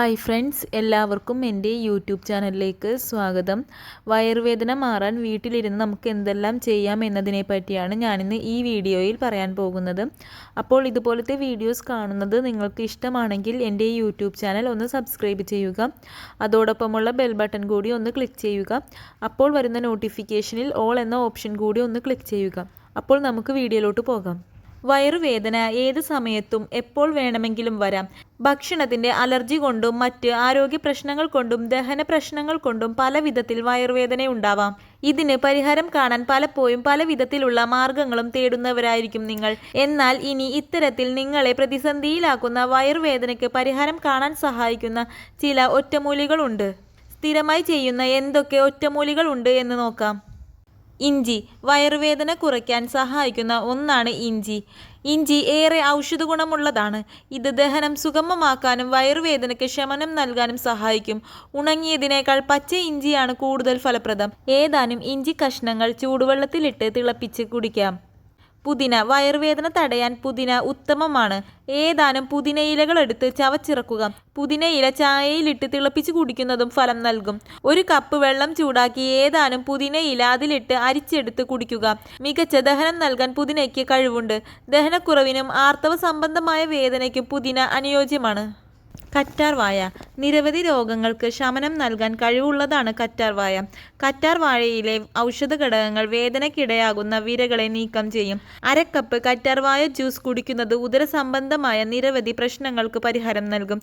Hi friends എല്ലാവർക്കും എന്റെ YouTube ചാനലിലേക്ക് സ്വാഗതം. വയറുവേദന മാറാൻ വീട്ടിലിരുന്ന് നമുക്ക് എന്തെല്ലാം ചെയ്യാം എന്നതിനെ പറ്റിയാണ് ഞാനിന്ന് ഈ വീഡിയോയിൽ പറയാൻ പോകുന്നത്. അപ്പോൾ ഇതുപോലത്തെ വീഡിയോസ് കാണുന്നത് നിങ്ങൾക്ക് ഇഷ്ടമാണെങ്കിൽ എന്റെ യൂട്യൂബ് ചാനൽ ഒന്ന് സബ്സ്ക്രൈബ് ചെയ്യുക. അതോടൊപ്പമുള്ള ബെൽ ബട്ടൺ കൂടി ഒന്ന് ക്ലിക്ക് ചെയ്യുക. അപ്പോൾ വരുന്ന നോട്ടിഫിക്കേഷനിൽ ഓൾ എന്ന ഓപ്ഷൻ കൂടി ഒന്ന് ക്ലിക്ക് ചെയ്യുക. അപ്പോൾ നമുക്ക് വീഡിയോയിലോട്ട് പോകാം. വയറുവേദന ഏത് സമയത്തും എപ്പോൾ വേണമെങ്കിലും വരാം. ഭക്ഷണത്തിന്റെ അലർജി കൊണ്ടും മറ്റ് ആരോഗ്യ പ്രശ്നങ്ങൾ കൊണ്ടും ദഹന പ്രശ്നങ്ങൾ കൊണ്ടും പല വിധത്തിൽ വയറുവേദന ഉണ്ടാവാം. ഇതിന് പരിഹാരം കാണാൻ പലപ്പോഴും പല വിധത്തിലുള്ള മാർഗങ്ങളും തേടുന്നവരായിരിക്കും നിങ്ങൾ. എന്നാൽ ഇനി ഇത്തരത്തിൽ നിങ്ങളെ പ്രതിസന്ധിയിലാക്കുന്ന വയറുവേദനയ്ക്ക് പരിഹാരം കാണാൻ സഹായിക്കുന്ന ചില ഒറ്റമൂലികളുണ്ട്. സ്ഥിരമായി ചെയ്യുന്ന എന്തൊക്കെ ഒറ്റമൂലികളുണ്ട് എന്ന് നോക്കാം. ഇഞ്ചി. വയറുവേദന കുറയ്ക്കാൻ സഹായിക്കുന്ന ഒന്നാണ് ഇഞ്ചി. ഇഞ്ചി ഏറെ ഔഷധ ഗുണമുള്ളതാണ് ഇത് ദഹനം സുഗമമാക്കാനും വയറുവേദനയ്ക്ക് ശമനം നൽകാനും സഹായിക്കും. ഉണങ്ങിയതിനേക്കാൾ പച്ച ഇഞ്ചിയാണ് കൂടുതൽ ഫലപ്രദം. ഏതാനും ഇഞ്ചി കഷ്ണങ്ങൾ ചൂടുവെള്ളത്തിലിട്ട് തിളപ്പിച്ച് കുടിക്കാം. പുതിന വയറുവേദന തടയാൻ പുതിന ഉത്തമമാണ്. ഏതാനും പുതിനയിലകൾ എടുത്ത് ചവച്ചിറക്കുക. പുതിനയില ചായയിലിട്ട് തിളപ്പിച്ച് കുടിക്കുന്നതും ഫലം നൽകും. ഒരു കപ്പ് വെള്ളം ചൂടാക്കി ഏതാനും പുതിനയില അതിലിട്ട് അരിച്ചെടുത്ത് കുടിക്കുക. മികച്ച ദഹനം നൽകാൻ പുതിനയ്ക്ക് കഴിവുണ്ട്. ദഹനക്കുറവിനും ആർത്തവ സംബന്ധമായ വേദനയ്ക്കും പുതിന അനുയോജ്യമാണ്. കറ്റാർവാഴ നിരവധി രോഗങ്ങൾക്ക് ശമനം നൽകാൻ കഴിവുള്ളതാണ് കറ്റാർവായ കറ്റാർവാഴയിലെ ഔഷധ ഘടകങ്ങൾ വേദനയ്ക്കിടയാകുന്ന വിരകളെ നീക്കം ചെയ്യും. അരക്കപ്പ് കറ്റാർവാഴ ജ്യൂസ് കുടിക്കുന്നത് ഉദരസംബന്ധമായ നിരവധി പ്രശ്നങ്ങൾക്ക് പരിഹാരം നൽകും.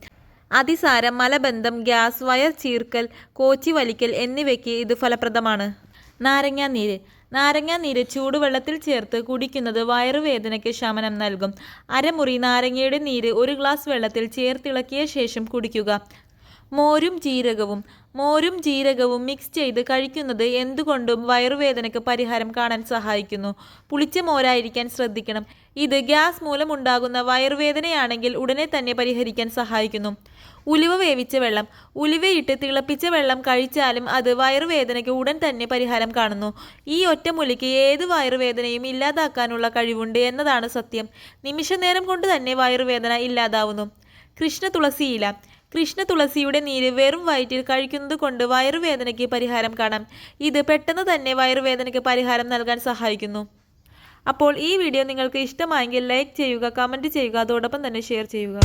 അതിസാരം മലബന്ധം ഗ്യാസ് വയർ ചീർക്കൽ കോച്ചി വലിക്കൽ എന്നിവയ്ക്ക് ഇത് ഫലപ്രദമാണ്. നാരങ്ങാനീര് നാരങ്ങാനീര് ചൂടുവെള്ളത്തിൽ ചേർത്ത് കുടിക്കുന്നത് വയറുവേദനയ്ക്ക് ശമനം നൽകും. അരമുറി നാരങ്ങയുടെ നീര് ഒരു ഗ്ലാസ് വെള്ളത്തിൽ ചേർത്തിളക്കിയ ശേഷം കുടിക്കുക. മോരും ജീരകവും മോരും ജീരകവും മിക്സ് ചെയ്ത് കഴിക്കുന്നത് എന്തുകൊണ്ടും വയറുവേദനയ്ക്ക് പരിഹാരം കാണാൻ സഹായിക്കുന്നു. പുളിച്ച മോരായിരിക്കാൻ ശ്രദ്ധിക്കണം. ഇത് ഗ്യാസ് മൂലമുണ്ടാകുന്ന വയറുവേദനയാണെങ്കിൽ ഉടനെ തന്നെ പരിഹരിക്കാൻ സഹായിക്കുന്നു. ഉലുവ വേവിച്ച വെള്ളം. ഉലുവയിട്ട് തിളപ്പിച്ച വെള്ളം കഴിച്ചാലും അത് വയറുവേദനയ്ക്ക് ഉടൻ തന്നെ പരിഹാരം കാണുന്നു. ഈ ഒറ്റമൂലിക്ക് ഏത് വയറുവേദനയും ഇല്ലാതാക്കാനുള്ള കഴിവുണ്ട് എന്നതാണ് സത്യം. നിമിഷനേരം കൊണ്ട് തന്നെ വയറുവേദന ഇല്ലാതാവുന്നു. കൃഷ്ണ തുളസിയില. കൃഷ്ണ തുളസിയുടെ നീര് വെറും വയറ്റിൽ കഴിക്കുന്നത് കൊണ്ട് വയറുവേദനയ്ക്ക് പരിഹാരം കാണാം. ഇത് പെട്ടെന്ന് തന്നെ വയറുവേദനയ്ക്ക് പരിഹാരം നൽകാൻ സഹായിക്കുന്നു. അപ്പോൾ ഈ വീഡിയോ നിങ്ങൾക്ക് ഇഷ്ടമായെങ്കിൽ ലൈക്ക് ചെയ്യുക കമന്റ് ചെയ്യുക അതോടൊപ്പം തന്നെ ഷെയർ ചെയ്യുക.